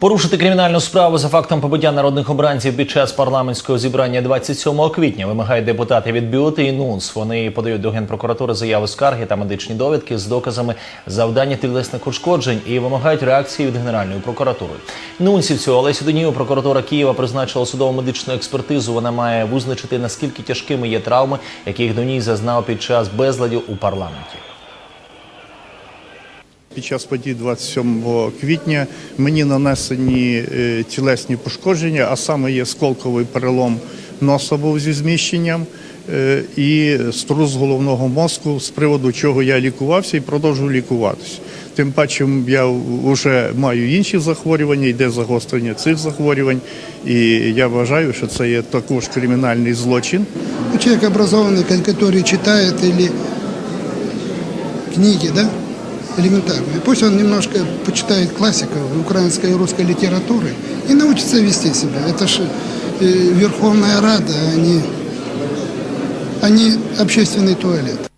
Порушити кримінальну справу за фактом побиття народних обранців під час парламентського зібрання 27 квітня вимагають депутати від Біоти і НУНС. Вони подають до генпрокуратури заяви скарги та медичні довідки з доказами завдання тілесних ушкоджень і вимагають реакції від Генеральної прокуратури. Нунсівцю Олесі Донію прокуратура Києва призначила судово медичну експертизу. Вона має визначити наскільки тяжкими є травми, яких Доній зазнав під час безладів у парламенті. Під час подій 27 квітня мені нанесені е, тілесні пошкодження, а саме є сколковий перелом носа був зі зміщенням е, і струс головного мозку, з приводу чого я лікувався і продовжую лікуватися. Тим паче я вже маю інші захворювання, йде загострення цих захворювань, і я вважаю, що це є також кримінальний злочин. Ну, Человек образованный, который читает или книги, да, элементарные. Пусть он немножко почитает классиков украинской и русской литературы и научится вести себя. Это же э, Верховная Рада, а не, а не общественный туалет.